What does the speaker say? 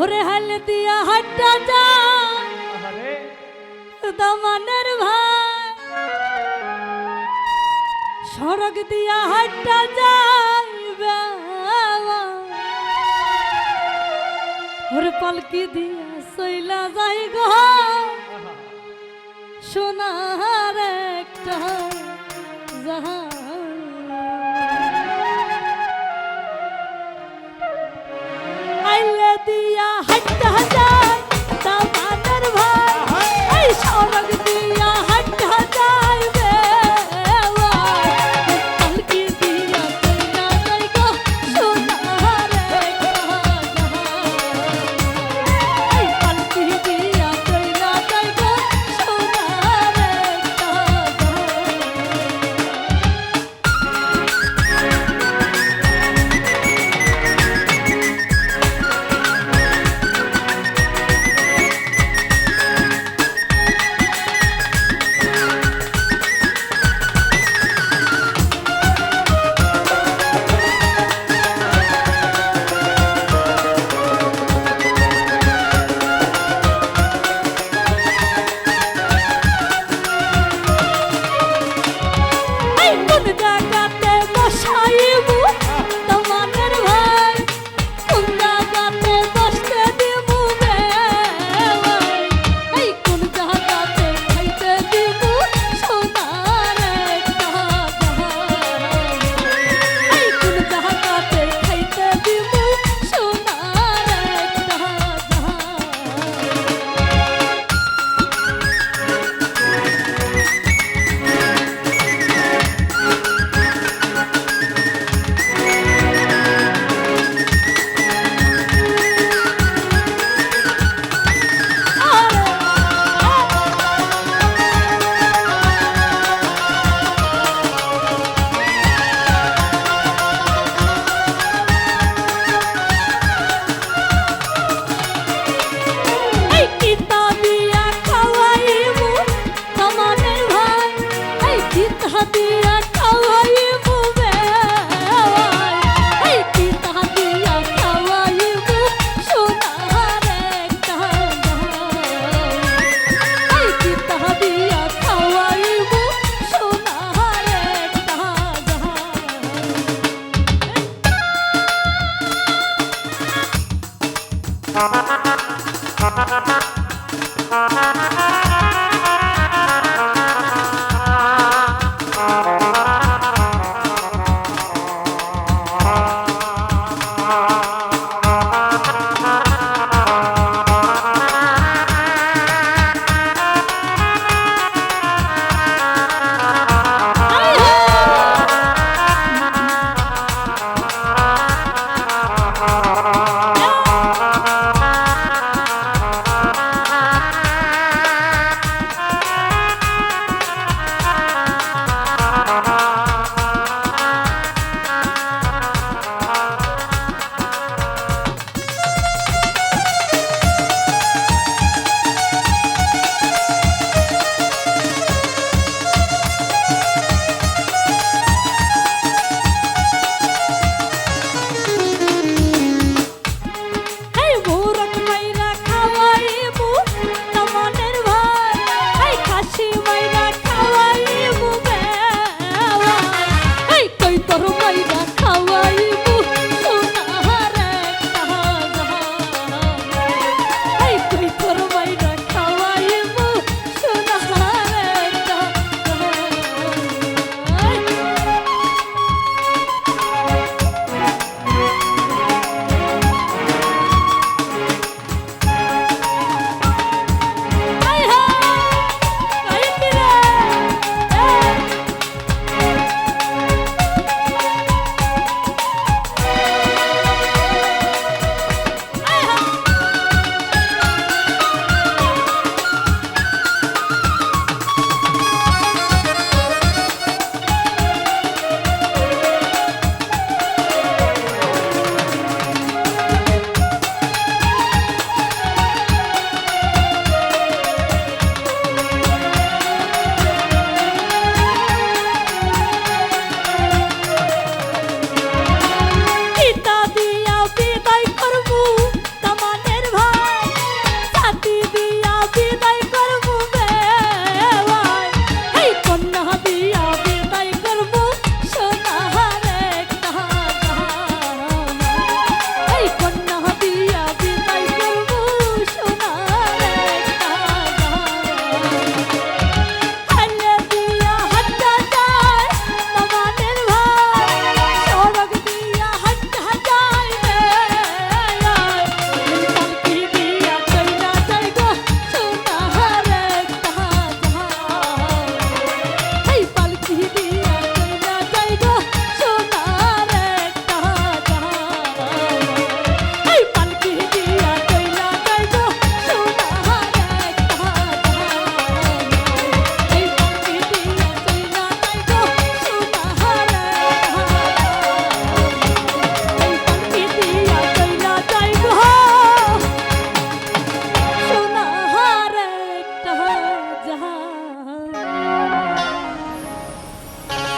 ওরে হাল দিয়া হাটটা যা। দমনের ভাই। সড়ক দিয়া হাটটা যাইবে ওর পালকি দিয়া সইলা যাই গো। সোনার একটা জাহাজ। দিয়া হাঁটতে হাঁটতে